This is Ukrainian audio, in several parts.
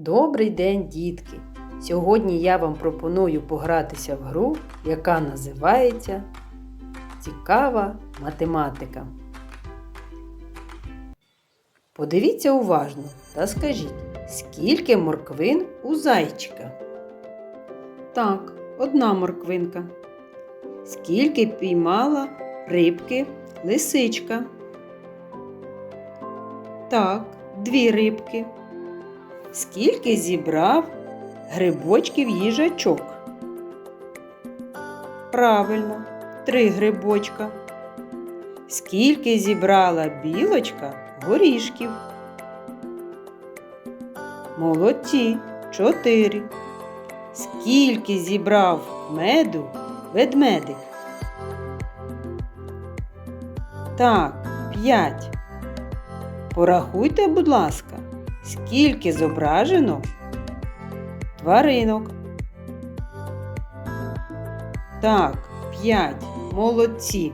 Добрий день, дітки! Сьогодні я вам пропоную погратися в гру, яка називається Цікава математика. Подивіться уважно та скажіть, скільки морквин у зайчика? Так, одна морквинка. Скільки піймала рибки лисичка? Так, дві рибки. Скільки зібрав грибочків їжачок? Правильно, три грибочка. Скільки зібрала білочка горішків? Молодці, чотири. Скільки зібрав меду ведмедик? Так, п'ять. Порахуйте, будь ласка, скільки зображено тваринок. Так, п'ять. Молодці.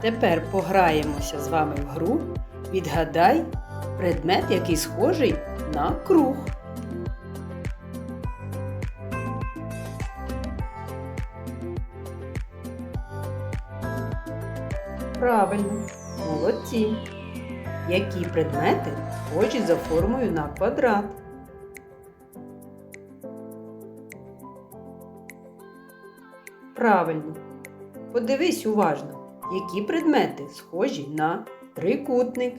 Тепер пограємося з вами в гру. Відгадай предмет, який схожий на круг. Правильно, молодці. Які предмети схожі за формою на квадрат? Правильно. Подивись уважно, які предмети схожі на трикутник.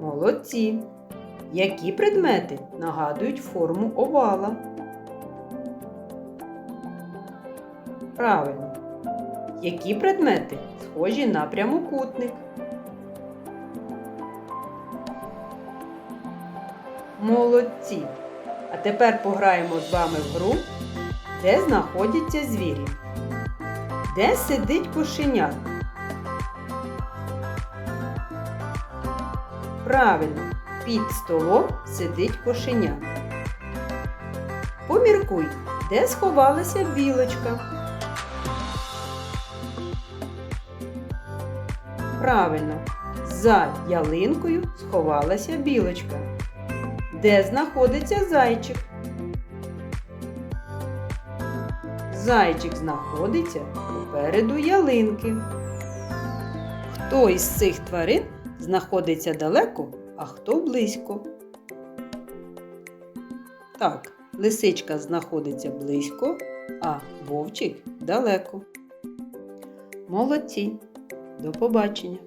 Молодці. Які предмети нагадують форму овала? Правильно. Які предмети схожі на прямокутник? Молодці! А тепер пограємо з вами в гру, де знаходяться звірі. Де сидить кошеня? Правильно, під столом сидить кошеня. Поміркуй, де сховалася білочка? Правильно, за ялинкою сховалася білочка. Де знаходиться зайчик? Зайчик знаходиться попереду ялинки. Хто із цих тварин знаходиться далеко, а хто близько? Так, лисичка знаходиться близько, а вовчик далеко. Молодці! До побачення!